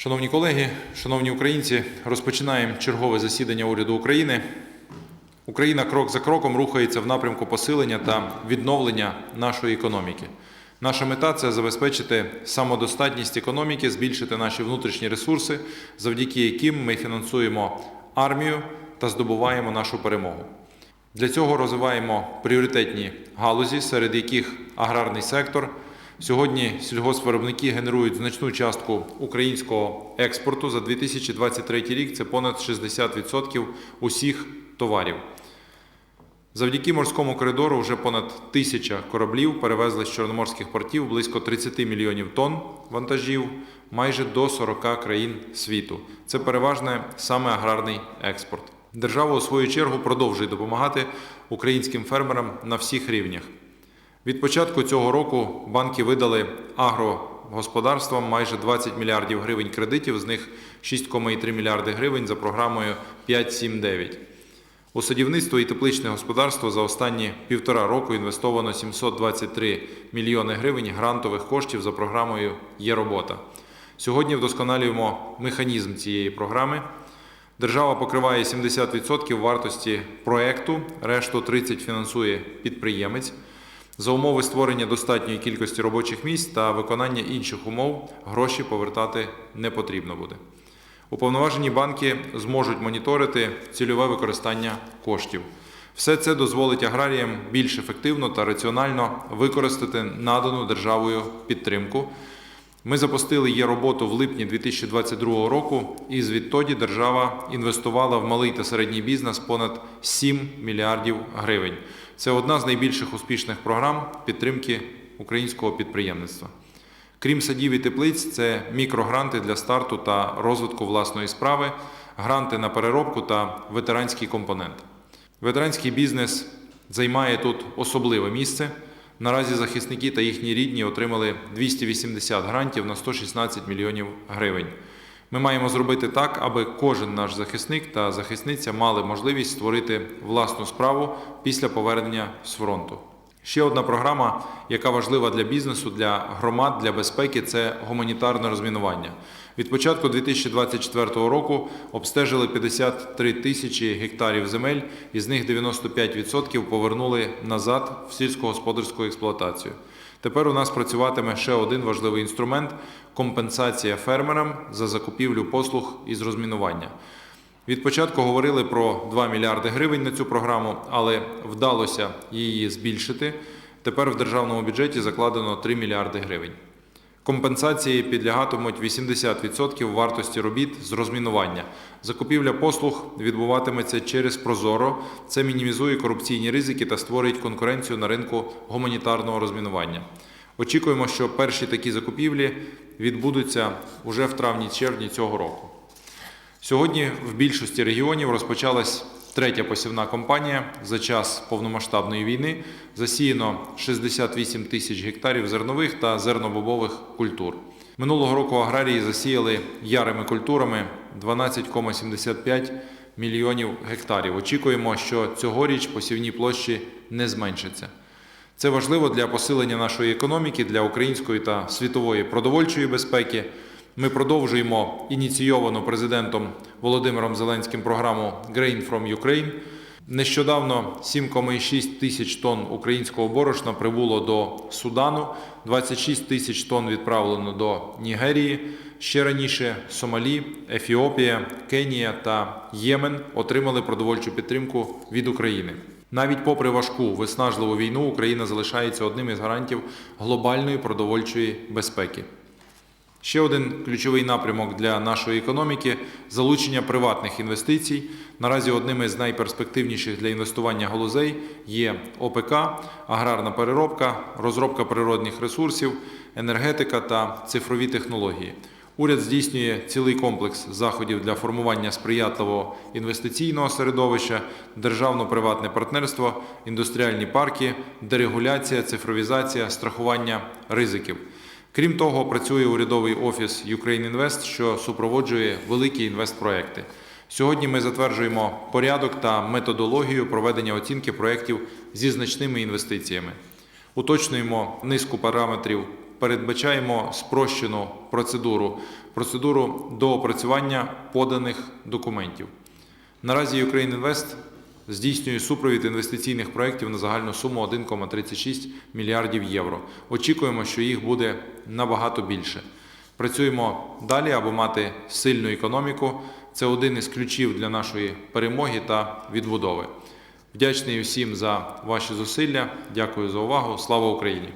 Шановні колеги, шановні українці, розпочинаємо чергове засідання уряду України. Україна крок за кроком рухається в напрямку посилення та відновлення нашої економіки. Наша мета це забезпечити самодостатність економіки, збільшити наші внутрішні ресурси, завдяки яким ми фінансуємо армію та здобуваємо нашу перемогу. Для цього розвиваємо пріоритетні галузі, серед яких аграрний сектор. Сьогодні сільгоспвиробники генерують значну частку українського експорту. За 2023 рік це понад 60% усіх товарів. Завдяки морському коридору вже понад тисяча кораблів перевезли з чорноморських портів близько 30 мільйонів тонн вантажів майже до 40 країн світу. Це переважне саме аграрний експорт. Держава у свою чергу продовжує допомагати українським фермерам на всіх рівнях. Від початку цього року банки видали агрогосподарствам майже 20 мільярдів гривень кредитів, з них 6,3 мільярди гривень за програмою 5.7.9. У садівництво і тепличне господарство за останні півтора року інвестовано 723 мільйони гривень грантових коштів за програмою Є робота. Сьогодні вдосконалюємо механізм цієї програми. Держава покриває 70% вартості проекту, решту 30% фінансує підприємець. За умови створення достатньої кількості робочих місць та виконання інших умов гроші повертати не потрібно буде. Уповноважені банки зможуть моніторити цільове використання коштів. Все це дозволить аграріям більш ефективно та раціонально використати надану державою підтримку. Ми запустили її роботу в липні 2022 року, і звідтоді держава інвестувала в малий та середній бізнес понад 7 мільярдів гривень. Це одна з найбільших успішних програм підтримки українського підприємництва. Крім садів і теплиць, це мікрогранти для старту та розвитку власної справи, гранти на переробку та ветеранський компонент. Ветеранський бізнес займає тут особливе місце. Наразі захисники та їхні рідні отримали 280 грантів на 116 мільйонів гривень. Ми маємо зробити так, аби кожен наш захисник та захисниця мали можливість створити власну справу після повернення з фронту. Ще одна програма, яка важлива для бізнесу, для громад, для безпеки це гуманітарне розмінування. Від початку 2024 року обстежили 53 тисячі гектарів земель, із них 95% повернули назад в сільськогосподарську експлуатацію. Тепер у нас працюватиме ще один важливий інструмент компенсація фермерам за закупівлю послуг із розмінування. Від початку говорили про 2 мільярди гривень на цю програму, але вдалося її збільшити. Тепер в державному бюджеті закладено 3 мільярди гривень. Компенсації підлягатимуть 80% вартості робіт з розмінування. Закупівля послуг відбуватиметься через Прозоро. Це мінімізує корупційні ризики та створить конкуренцію на ринку гуманітарного розмінування. Очікуємо, що перші такі закупівлі відбудуться уже в травні-червні цього року. Сьогодні в більшості регіонів розпочалась третя посівна кампанія за час повномасштабної війни. Засіяно 68 тисяч гектарів зернових та зернобобових культур. Минулого року аграрії засіяли ярими культурами 12,75 мільйонів гектарів. Очікуємо, що цьогоріч посівні площі не зменшаться. Це важливо для посилення нашої економіки, для української та світової продовольчої безпеки. Ми продовжуємо ініційовану президентом Володимиром Зеленським програму Grain from Ukraine. Нещодавно 7,6 тисяч тонн українського борошна прибуло до Судану, 26 тисяч тонн відправлено до Нігерії. Ще раніше Сомалі, Ефіопія, Кенія та Ємен отримали продовольчу підтримку від України. Навіть попри важку виснажливу війну, Україна залишається одним із гарантів глобальної продовольчої безпеки. Ще один ключовий напрямок для нашої економіки залучення приватних інвестицій. Наразі одним із найперспективніших для інвестування галузей є ОПК, аграрна переробка, розробка природних ресурсів, енергетика та цифрові технології. Уряд здійснює цілий комплекс заходів для формування сприятливого інвестиційного середовища, державно-приватне партнерство, індустріальні парки, дерегуляція, цифровізація, страхування ризиків. Крім того, працює урядовий офіс Ukraine Invest, що супроводжує великі інвестпроекти. Сьогодні ми затверджуємо порядок та методологію проведення оцінки проєктів зі значними інвестиціями. Уточнюємо низку параметрів передбачаємо спрощену процедуру, процедуру доопрацювання поданих документів. Наразі Ukraine Invest здійснює супровід інвестиційних проєктів на загальну суму 1,36 мільярдів євро. Очікуємо, що їх буде набагато більше. Працюємо далі, аби мати сильну економіку. Це один із ключів для нашої перемоги та відбудови. Вдячний всім за ваші зусилля. Дякую за увагу. Слава Україні!